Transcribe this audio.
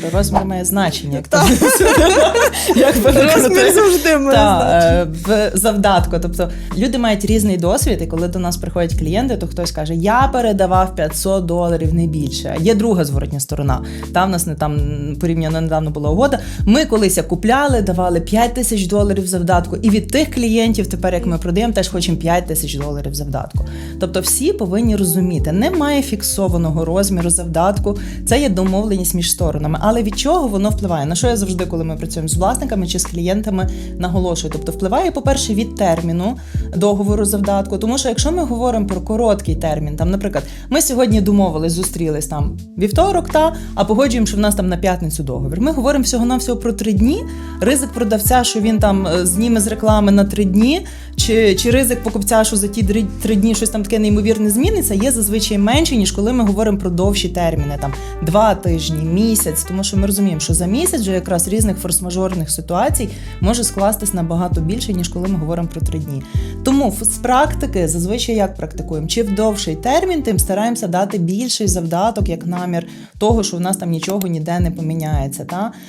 розміри. Розмір має значення. Як Розмір завжди має е, в завдатку. Тобто люди мають різний досвід, і коли до нас приходять клієнти, то хтось каже: Я передавав 500 доларів не більше. Є друга зворотня сторона. Там в нас не там порівняно недавно була угода. Ми колись купляли, давали 5 тисяч доларів завдатку. І від тих клієнтів, тепер як ми продаємо, теж хочемо 5 тисяч доларів завдатку. Тобто всі повинні розуміти, немає фіксованого розміру завдатку. Це є домовленість між сторонами. Але від чого воно впливає? На що я завжди, коли ми працюємо з власниками чи з клієнтами, наголошую. Тобто впливає, по-перше, від терміну договору завдатку. Тому що якщо ми говоримо про короткий термін, там, наприклад, ми сьогодні домовились, зустрілись там вівторок, та а погоджуємо, що в нас там на п'ятницю договір. Ми говоримо всього навсього про три дні. Ризик продавця, що він там е, зніме з реклами на три дні, чи, чи ризик покупця, що за ті три, дні щось там таке неймовірне зміниться, є зазвичай менший, ніж коли ми говоримо про довші терміни, там два тижні, місяць. Тому що ми розуміємо, що за місяць вже якраз різних форс-мажорних ситуацій може скластись набагато більше, ніж коли ми говоримо про три дні. Тому з практики зазвичай як практикуємо? Чи в довший термін, тим стараємося дати більший завдаток як намір того, що в нас там нічого ніде не поміняється. Та?